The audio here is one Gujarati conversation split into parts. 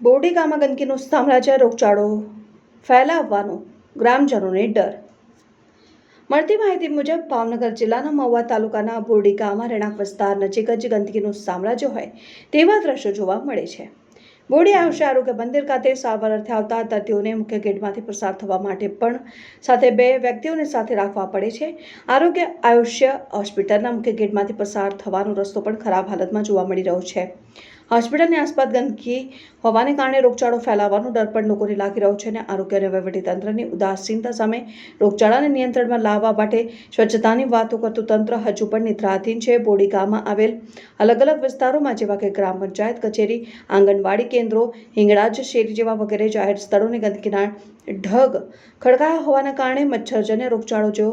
બોરડી ગામમાં ગંદકીનું સામ્રાજ્ય રોગચાળો ફેલાવવાનો ગ્રામજનોને ડર. મળતી માહિતી મુજબ, ભાવનગર જિલ્લાના મહુવા તાલુકાના બોરડી ગામમાં રહેણાંક વિસ્તાર નજીક જ ગંદકીનું સામ્રાજ્ય હોય તેવા દ્રશ્યો જોવા મળે છે. બોરડી આયુષ્ય આરોગ્ય મંદિર ખાતે સારવાર અર્થે આવતા દર્દીઓને મુખ્ય ગેટમાંથી પસાર થવા માટે પણ સાથે બે વ્યક્તિઓને સાથે રાખવા પડે છે. આરોગ્ય આયુષ્ય હોસ્પિટલના મુખ્ય ગેટમાંથી પસાર થવાનો રસ્તો પણ ખરાબ હાલતમાં જોવા મળી રહ્યો છે. હોસ્પિટલની આસપાસ ગંદકી હોવાને કારણે રોગચાળો ફેલાવાનો ડર પણ લોકોને લાગી રહ્યો છે અને આરોગ્ય અને વહીવટીતંત્રની ઉદાસીનતા સામે રોગચાળાને નિયંત્રણમાં લાવવા માટે સ્વચ્છતાની વાતો કરતું તંત્ર હજુ પણ નિદ્રાધીન છે. બોડી ગામમાં આવેલ અલગ અલગ વિસ્તારોમાં, જેવા કે ગ્રામ પંચાયત, કચેરી, આંગણવાડી કેન્દ્રો હિંગળાજ શેરી જેવા વગેરે જાહેર સ્થળોની ગંદકીના ઢગ ખડકાયા હોવાના કારણે મચ્છરજન્ય રોગચાળો જેવો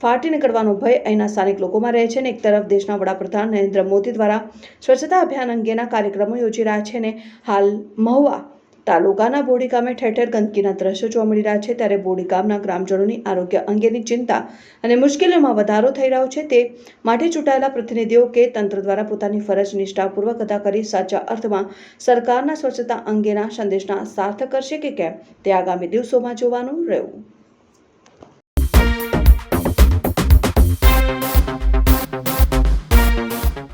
ફાટી નીકળવાનો ભય અહીંના સ્થાનિક લોકોમાં રહે છે અને એક તરફ દેશના વડાપ્રધાન નરેન્દ્ર મોદી દ્વારા સ્વચ્છતા અભિયાન અંગેના કાર્યક્રમો યોજી રહ્યા છે અને હાલ મહુવા તાલુકાના બોડી ગામે ઠેર ઠેર ગંદકીના દ્રશ્યો જોવા મળી રહ્યા છે. ત્યારે બોડી ગામના ગ્રામજનોની આરોગ્ય અંગેની ચિંતા અને મુશ્કેલીઓમાં વધારો થઈ રહ્યો છે તે માટે ચૂંટાયેલા પ્રતિનિધિઓ કે તંત્ર દ્વારા પોતાની ફરજ નિષ્ઠાપૂર્વક અદા કરી સાચા અર્થમાં સરકારના સ્વચ્છતા અંગેના સંદેશના સાર્થક કરશે કે કેમ તે આગામી દિવસોમાં જોવાનું રહ્યું